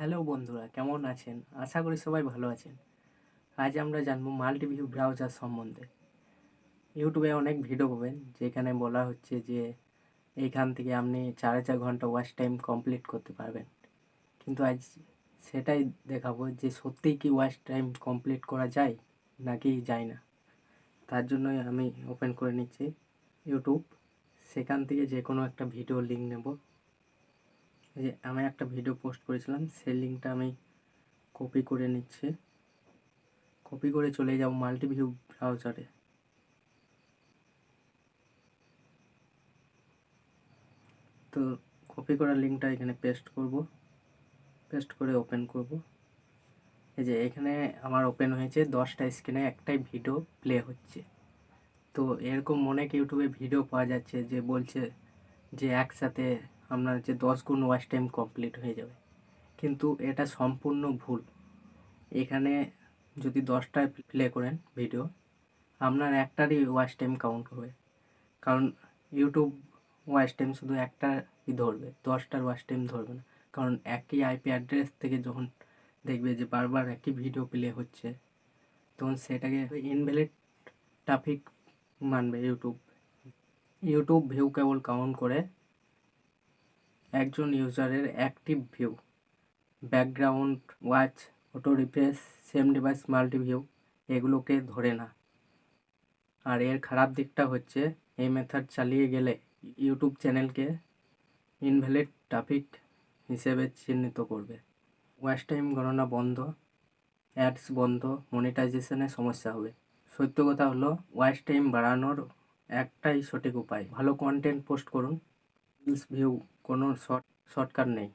Hello বন্ধুরা, কেমন আছেন? আশা করি সবাই ভালো আছেন। আজ আমরা জানব মাল্টিভিউ ব্রাউজার সম্বন্ধে। ইউটিউবে অনেক ভিডিও পাবেন, যেখানে বলা হচ্ছে যে এইখান থেকে আপনি চার চার ঘণ্টা ওয়াচ টাইম কমপ্লিট করতে পারবেন। কিন্তু আজ সেটাই দেখাবো যে সত্যিই কি ওয়াচ টাইম কমপ্লিট করা যায় নাকি যায় না। তার জন্যই আমি ওপেন করে নিচ্ছি ইউটিউব। সেখান থেকে যে কোনো একটা ভিডিও লিঙ্ক নেব। যে আমি একটা ভিডিও পোস্ট করেছিলাম, সেই লিঙ্কটা আমি কপি করে নিচ্ছি। কপি করে চলে যাব মাল্টিভিউ ব্রাউজারে তো কপি করা লিঙ্কটা এখানে পেস্ট করব পেস্ট করে ওপেন করব। এই যে এখানে আমার ওপেন হয়েছে দশটা স্ক্রিনে একটাই ভিডিও প্লে হচ্ছে। তো এরকম অনেক ইউটিউবে ভিডিও পাওয়া যাচ্ছে যে বলছে যে একসাথে আপনার যে দশ গুণ ওয়াচ টাইম কমপ্লিট হয়ে যাবে। কিন্তু এটা সম্পূর্ণ ভুল। এখানে যদি দশটায় প্লে করেন ভিডিও আপনার একটারই ওয়াচ টাইম কাউন্ট হবে। কারণ ইউটিউব ওয়াচ টাইম শুধু একটাই ধরবে, দশটার ওয়াচ টাইম ধরবে না। কারণ একই আইপি অ্যাড্রেস থেকে যখন দেখবে যে বারবার একই ভিডিও প্লে হচ্ছে, তখন সেটাকে ইনভ্যালিড ট্রাফিক মানবে ইউটিউব ইউটিউব ভিউ কেবল কাউন্ট করে একজন ইউজারের active view, background watch, auto refresh same device, multi view, এগুলোকে ধরে না। আর এর খারাপ দিকটা হচ্ছে, এই মেথড চালিয়ে গেলে ইউটিউব চ্যানেলকে ইনভ্যালিড ট্রাফিক হিসেবে চিহ্নিত করবে। ওয়াচ টাইম গণনা বন্ধ, অ্যাডস বন্ধ মনিটাইজেশনের সমস্যা হবে। সত্য কথা হলো, ওয়াচ টাইম বাড়ানোর একটাই সঠিক উপায়। ভালো কন্টেন্ট পোস্ট করুন। রিলস ভিউ কোনো শর্ট শর্টকাট নেই